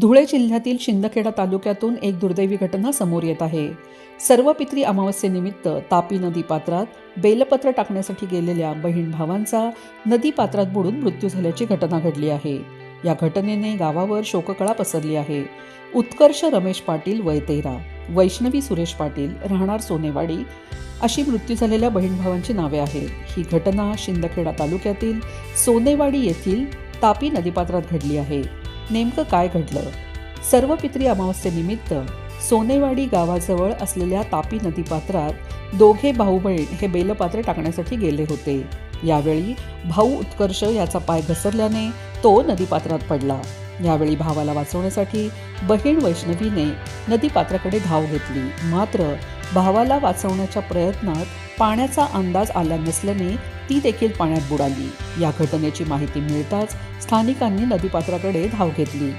धुळे जिल्ह्यातील शिंदखेडा तालुक्यातून एक दुर्दैवी घटना समोर येत आहे. सर्व पित्री अमावस्येनिमित्त तापी नदी पात्रात बेलपत्र टाकण्यासाठी गेलेल्या बहीण भावांचा नदी पात्रात बुडून मृत्यू झाल्याची घटना घडली आहे. या घटनेने गावावर शोककळा पसरली आहे. उत्कर्ष रमेश पाटील वय तेरा. वैष्णवी सुरेश पाटील राहणार सोनेवाडी. अशी मृत्यू झालेल्या बहीण भावांची नावे आहेत. ही घटना शिंदखेडा तालुक्यातील सोनेवाडी येथील तापी नदीपात्रात घडली आहे. नेमकं काय घडलं? सर्व पित्री अमावस्येनिमित्त सोनेवाडी गावाजवळ असलेल्या तापी नदीपात्रात दोघे भाऊ बहीण हे बेलपात्र टाकण्यासाठी गेले होते. यावेळी भाऊ उत्कर्ष याचा पाय घसरल्याने तो नदीपात्रात पडला. यावेळी भावाला वाचवण्यासाठी बहीण वैष्णवीने नदीपात्राकडे धाव घेतली. मात्र भावाला वाचवण्याच्या प्रयत्नात पाण्याचा अंदाज आला नसल्याने ती देखील पाण्यात बुडाली. या घटनेची माहिती मिळताच स्थानिकांनी नदीपात्राकडे धाव घेतली.